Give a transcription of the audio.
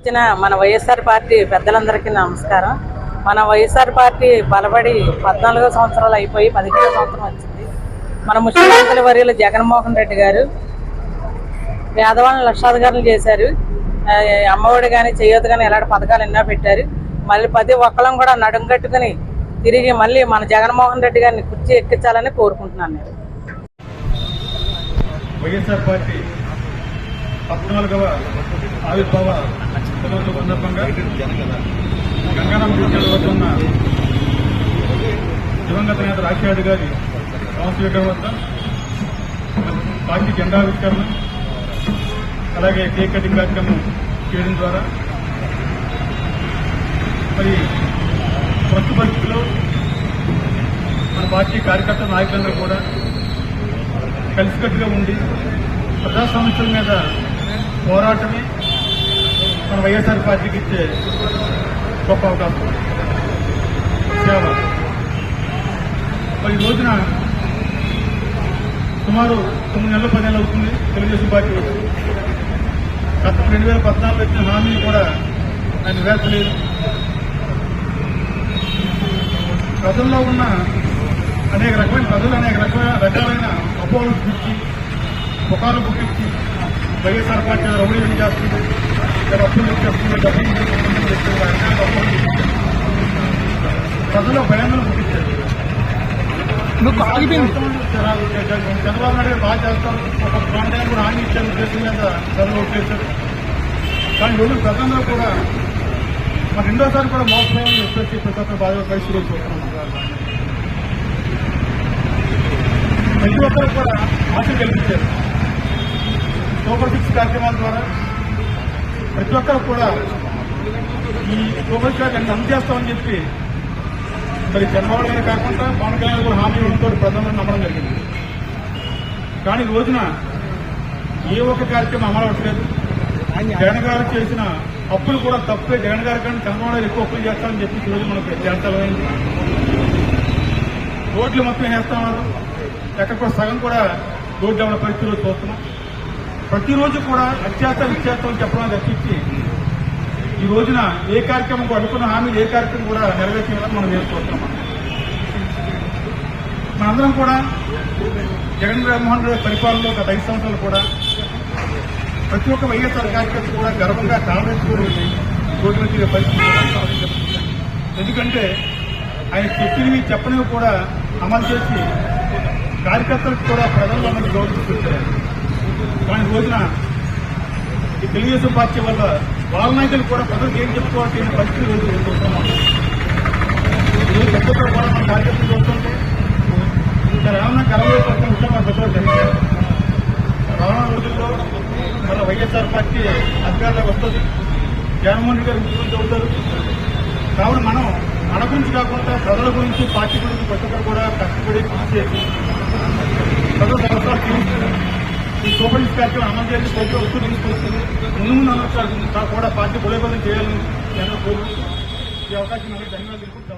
ఇచ్చిన మన వైఎస్ఆర్ పార్టీ పెద్దలందరికీ నమస్కారం. మన వైఎస్ఆర్ పార్టీ బలపడి పద్నాలుగో సంవత్సరాలు అయిపోయి పదిహేను సంవత్సరం వచ్చింది. మన ముఖ్యమంత్రి వర్యులు జగన్మోహన్ రెడ్డి గారు పేదవాళ్ళని లక్షాధికారులు చేశారు. అమ్మఒడి కానీ చేయొద్దు కానీ ఇలాంటి పథకాలు ఎన్నో పెట్టారు. మళ్ళీ ప్రతి ఒక్కళ్ళం కూడా నడుం కట్టుకుని తిరిగి మళ్ళీ మన జగన్మోహన్ రెడ్డి గారిని కుర్చీ ఎక్కించాలని కోరుకుంటున్నాను నేను. వైఎస్ఆర్ పార్టీ పద్నాలుగవ ఆవిర్భావ దినోత్సవ సందర్భంగా గంగారాం జిల్లాలో వస్తున్న దివంగత నేత రాజశేఖర్ గారి సంస్థ వద్ద పార్టీ జెండావిష్కరణ అలాగే కేక్ కటింగ్ కార్యక్రమం చేయడం ద్వారా మరి ప్రస్తుత పరిస్థితిలో మన పార్టీ కార్యకర్త నాయకులందరూ కూడా కలిసికట్టుగా ఉండి ప్రజా సమస్యల మీద పోరాటమే మన వైఎస్ఆర్ పార్టీకి ఇచ్చే గొప్ప అవకాశం. సేవ ఈ రోజున సుమారు తొమ్మిది నెలలు పది నెలలు అవుతుంది తెలుగుదేశం పార్టీ. గత రెండు వేల పద్నాలుగులో ఇచ్చిన హామీని కూడా ఆయన నెరవేర్చలేదు. ప్రజల్లో ఉన్న అనేక రకమైన ప్రజలు అనేక రకమైన రకాలైన అపోహలు పుట్టి పుకార్లు పుట్టించి వైఎస్ఆర్ పార్టీ రౌడీ చేస్తుంది లేదా అప్పులు చేస్తుంది డబ్బులు చేస్తుంది, చేస్తుంది, అనేక అపోహలు పుట్టించారు. ప్రజల్లో భయాలను పుట్టించారు చంద్రబాబు నాయుడు గారు బాగా చేస్తారు ఒక ప్రాంతాన్ని కూడా హామీ ఇచ్చే ఉద్దేశం మీద ప్రజలు ఓట్లేశారు కానీ రోజు ప్రజల్లో కూడా మరి రెండోసారి కూడా మోసపోయామని చెప్పేసి ప్రతి ఒక్కరు బాగా పరిస్థితులు చూస్తున్నాం ప్రతి ఒక్కరు కూడా ఆశ కల్పించారు సూపర్ సిక్స్ కార్యక్రమాల ద్వారా ప్రతి ఒక్కరు కూడా ఈ సూపర్ సిక్స్ కార్యక్రమం అందజేస్తామని చెప్పి మరి చంద్రబాబు గారు కాకుండా పవన్ కళ్యాణ్ కూడా హామీ ఉంటూ ప్రధాని నమ్మడం జరిగింది. కానీ రోజున ఏ ఒక్క కార్యక్రమం అమలు అవ్వట్లేదు. జగన్ గారు చేసిన అప్పులు కూడా తప్పే. జగన్ గారి కానీ చంద్రబాబు గారు ఎక్కువ అప్పులు చేస్తామని చెప్పి ఈ రోజు మనకు చేస్తామైంది రోడ్లు మొత్తం వేస్తామన్నారు ఎక్కడ కూడా సగం కూడా రోడ్లు అవ్వడం పరిస్థితులు చూస్తున్నాం. ప్రతిరోజు కూడా అత్యాత విత్యాసం చెప్పడం తప్పించి ఈ రోజున ఏ కార్యక్రమం అనుకున్న హామీలు ఏ కార్యక్రమం కూడా నెరవేర్చాలని మనం నేర్చుకుంటున్నాం. మనందరం కూడా జగన్ జగన్మోహన్ రెడ్డి పరిపాలనలో గత ఐదు సంవత్సరాలు కూడా ప్రతి ఒక్క వైఎస్ఆర్ కార్యకర్త కూడా గర్వంగా కాంగ్రెస్ రోడ్డు నుంచి పరిస్థితి ఎందుకంటే ఆయన చెప్పినవి చెప్పనివి కూడా అమలు చేసి కార్యకర్తలకు కూడా ప్రజల్లో మంచి గౌరవిస్తుంటారు రోజున ఈ తెలుగుదేశం పార్టీ వల్ల వాళ్ళ నాయకులు కూడా ప్రజలకు ఏం చెప్పుకోవాల్సిన పరిస్థితి రోజు చూస్తున్నాం ఈరోజు పెద్దతో కూడా మన బాధ్యతలు చూస్తుంటే ఇక్కడ ఏమన్నా కలవే పడుతున్న ఉంటే మన పెద్దలు తెలియదు రానున్న రోజుల్లో మన వైఎస్ఆర్ పార్టీ అధికారంలోకి వస్తుంది. జగన్మోహన్ రెడ్డి గారు ముఖ్యమంత్రి అవుతారు. కావున మనం మన గురించి కాకుండా ప్రజల గురించి పార్టీ గురించి ప్రతి ఒక్కరు కూడా కష్టపడి కృషి చేసి ప్రజల సమస్యలు తీరుస్తుంది సూపర్ ఇన్స్పెక్టర్ అమలు చేసి ప్రతి ఒక్కరు తీసుకొస్తుంది ముందు ముందు అనవసరాలు కూడా పార్టీ బలోపేతం చేయాలని నేను కోరుకుంటున్నాను ఈ అవకాశం మనకి ధన్యవాదాలు తెలుపుకుంటూ